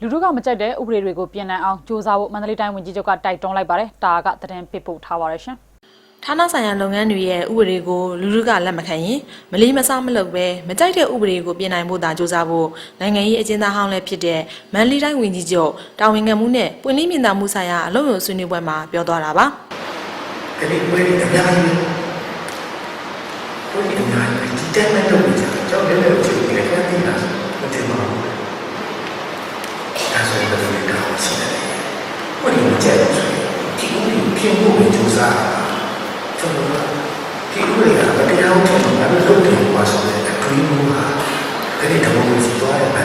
လူတို့ကမကြိုက်တဲ့ဥပဒေတွေကိုပြင်နိုင်အောင်စ조사ဖို့မန္တလေးတိုင်းဝန်ကြီးချုပ်ကတိုက်တွန်းလိုက်ပါတယ်တာကသတင်းပေးပို့ထားပါရရှင်ဌာနဆိုင်ရာလုပ်ငန်းတွေရဲ့ဥပဒေကိုလူလူကလက်မခံရင်မလီမဆမလုပ်ပဲမကြိုက်တဲ့ဥပဒေကိုပြင်နိုင်ဖို့သာကြိုးစားဖို့နိုင်ငံရေးအကျဉ်းသားဟောင်းလည်းဖြစ်တဲ့မန်လီတိုင်းဝန်ကြီးချုပ်တာဝန်ခံမှုနဲ့ပွင့်လင်းမြင်သာမှုဆိုင်ရာအလုပ်ရုံဆွေးနွေးပွဲမှာပြောသွားတာပါအဲ့ဒီဝေးအများကြီးဘုရားအများကြီးဒီတိုင်းမဲ့လုပ်ကြတယ်ကြောက်တယ်လို့ချိန်တယ်ခင်ဗျာဒီလားမတင်ပါဘူးအဲဆိုရင်လည်းဒါကိုစီးတယ် ဘုရားမကြိုက်ဘူးဆိုရင်ဒီဥပဒေပြင်ဖို့ပဲကြိုးစားကျွန်တော်ကဒီဥပဒေကတရားဥပဒေမှာလည်းလုပ်တယ်ပါဆိုတဲ့အတွေးမျိုးဟာအဲ့ဒီတဘောကိုစီးသွားတဲ့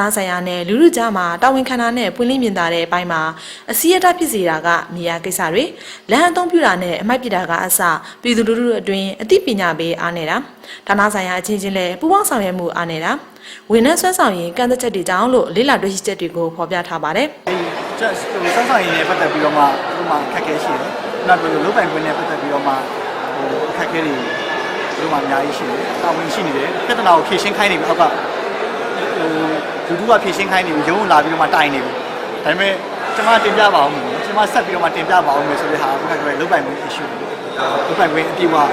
ဌာနဆိုင်ရာနဲ့လူလူကြားမှာတာဝန်ခံတာနဲ့ပွင့်လင်းမြင်သာတဲ့အပိုင်းမှာအစည်းအတားဖြစ်စေတာကမြေယာကိစ္စတွေလမ်းအသုံးပြုတာနဲ့အမိုက်ပစ်တာကအစပြည်သူလူထုအတွင်းအသိပညာပေးအားနေတာဌာနဆိုင်ရာအချင်းချင်းလည်းပူးပေါင်းဆောင်ရွက်မှုအားနေတာဝန်ထမ်းဆွဲဆောင်ရင်ကန့်သက်ချက်တွေကြောင့်လို့လေးလာတွေ့ရှိချက်တွေကိုဖော်ပြထားပါတယ်ဒီကျဟိုစမ်းဆောင်ရည်နဲ့ပတ်သက်ပြီးတော့မှဒီမှာခက်ခဲရှိတယ်။နောက်ပြီးလုတ်ပိုင်ခွင့်နဲ့ပတ်သက်ပြီးတော့မှဟိုခက်ခဲတွေဒီမှာအများကြီးရှိတယ်။တာဝန်ရှိနေတယ်။ပြဿနာကိုဖြေရှင်းခိုင်းနေပြီအောက်ကဟို လူတူကဖြေရှင်းခိုင်းနေပြီရုံးလာပြီးတော့မှတိုင်နေပြီ။ဒါပေမဲ့ကျွန်မတင်ပြပါအောင်မယ်။ကျွန်မဆက်ပြီးတော့မှတင်ပြပါအောင်မယ်ဆိုတဲ့ဟာအခုကလုတ်ပိုင်ခွင့် issue တွေလုတ်ပိုင်ခွင့်အပြည့်အဝဟို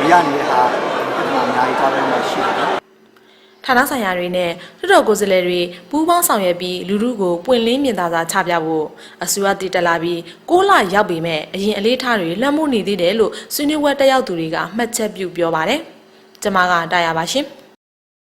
မရနေတဲ့ဟာပြဿနာအများကြီးသွားပြီးမှရှိတယ်။ဌာနဆိုင်ရာတွေနဲ့လွှတ်တော်ကိုယ်စားလှယ်တွေပူးပေါင်းဆောင်ရွက်ပြီးလူထုကိုပွင့်လင်းမြင်သာစွာချပြဖို့အစိုးရတည်တက်လာပြီး6လရောက်ပေမဲ့အရင်အလေးထားတွေလွှမ်းမိုးနေသေးတယ်လို့ဆွေးနွေးပွဲတက်ရောက်သူတွေကမှတ်ချက်ပြုပြောပါတယ်။ကျွန်မကတာယာပါရှင်။